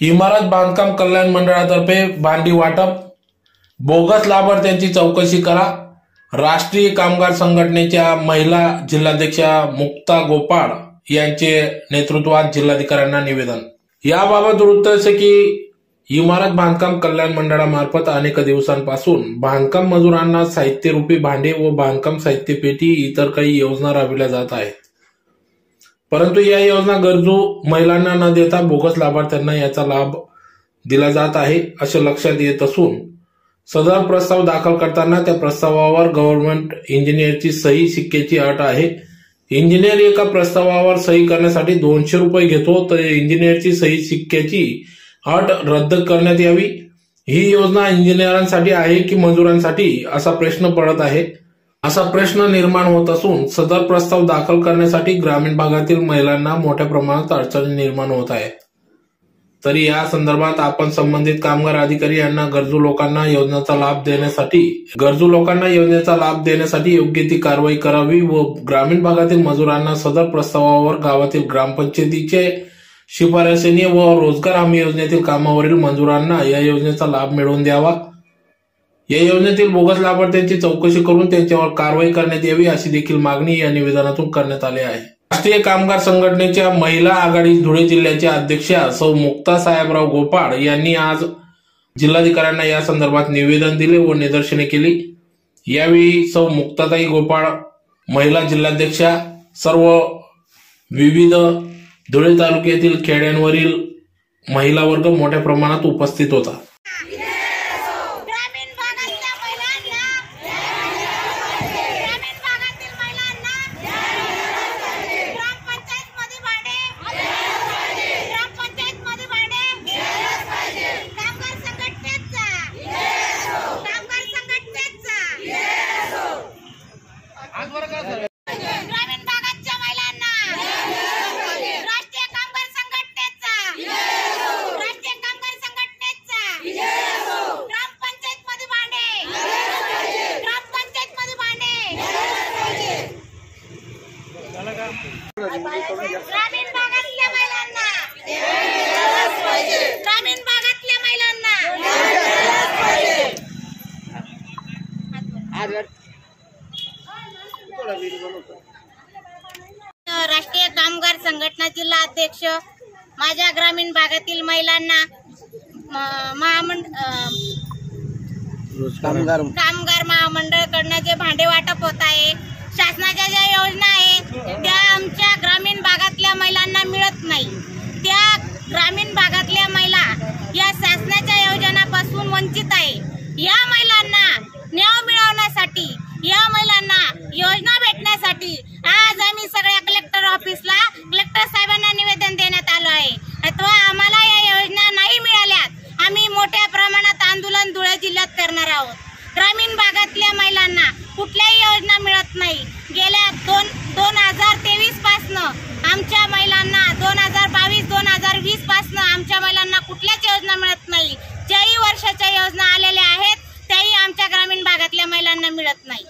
इमारत बांधकाम कल्याण मंडळातर्फे भांडी वाटप बोगस लाभार्थ्यांची चौकशी करा. राष्ट्रीय कामगार संघटनेच्या महिला जिल्हाध्यक्षा मुक्ता गोपाळ यांचे नेतृत्वात जिल्हाधिकाऱ्यांना निवेदन. याबाबत वृत्त असे की इमारत बांधकाम कल्याण मंडळामार्फत अनेक दिवसांपासून बांधकाम मजुरांना साहित्यरूपी भांडे व बांधकाम साहित्य पेटी इतर काही योजना राबविल्या जात आहेत. परंतु या योजना गरजू महिलांना न देता बोगस लाभार्थ्यांना याचा लाभ दिला जात आहे असे लक्षात येत असून सदर प्रस्ताव दाखल करताना त्या प्रस्तावावर गव्हर्नमेंट इंजिनियरची सही शिक्क्याची अट आहे. इंजिनियर एका प्रस्तावावर सही करण्यासाठी दोनशे रुपये घेतो तर इंजिनियरची सही शिक्क्याची अट रद्द करण्यात यावी. ही योजना इंजिनियरांसाठी आहे की मजुरांसाठी असा प्रश्न पडत आहे. असा प्रश्न निर्माण होत असून सदर प्रस्ताव दाखल करण्यासाठी ग्रामीण भागातील महिलांना मोठ्या प्रमाणात अडचणी निर्माण होत आहे तरी या संदर्भात आपण संबंधित कामगार अधिकारी यांना गरजू लोकांना योजनेचा लाभ देण्यासाठी गरजू लोकांना योजनेचा लाभ देण्यासाठी योग्य ती कारवाई करावी व ग्रामीण भागातील मजुरांना सदर प्रस्तावावर गावातील ग्रामपंचायतीचे शिफारसीने व रोजगार हमी योजनेतील कामावरील मजुरांना या योजनेचा लाभ मिळवून द्यावा. या योजनेतील बोगस लाभार्थ्यांची चौकशी करून त्यांच्यावर कारवाई करण्यात यावी अशी देखील मागणी या निवेदनातून करण्यात आली आहे. राष्ट्रीय कामगार संघटनेच्या महिला आघाडी धुळे जिल्ह्याच्या अध्यक्षा सौ मुक्ता साहेबराव गोपाळ यांनी आज जिल्हाधिकाऱ्यांना या संदर्भात निवेदन दिले व निदर्शने केली. यावेळी सौ मुक्ताताई गोपाळ महिला जिल्हाध्यक्षा सर्व विविध धुळे तालुक्यातील खेड्यांवरील महिला वर्ग मोठ्या प्रमाणात उपस्थित होता ग्रामीण भागातल्या महिलांना ग्रामीण भागातील महिलांना ग्रामपंचायत मध्ये भाडे ग्रामपंचायत मध्ये भाडे कामगार संघटनेचा कामगार संघटनेचा ग्रामीण भागाच्या महिलांना राष्ट्रीय कामगार संघटनेचा राष्ट्रीय कामगार संघटनेचा ग्रामपंचायत मध्ये भांडे ग्रामपंचायत मध्ये भांडे ग्रामीण भागातल्या महिलांना. ग्रामीण भागातल्या महिलांना. राष्ट्रीय कामगार संघटना जिल्हा अध्यक्ष माझ्या ग्रामीण भागातील महिलांना महामंड कामगार कामगार ग्रामीण भागातल्या महिला या शासनाच्या योजनापासून वंचित आहे. या महिलांना न्याय मिळवण्यासाठी या महिलांना योजना भेटण्यासाठी आज आम्ही सगळ्या कलेक्टर ऑफिसला कलेक्टर साहेबांना निवेदन देण्यात आलं आहे. अथवा आम्हाला या योजना नाही मिळाल्यात आम्ही मोठ्या प्रमाणात आंदोलन धुळे जिल्ह्यात करणार आहोत. ग्रामीण भागातल्या महिलांना कुठल्याही योजना मिळत नाही. गेल्या दोन दोन हजार तेवीस पासनं महिलांना मिळत नाही.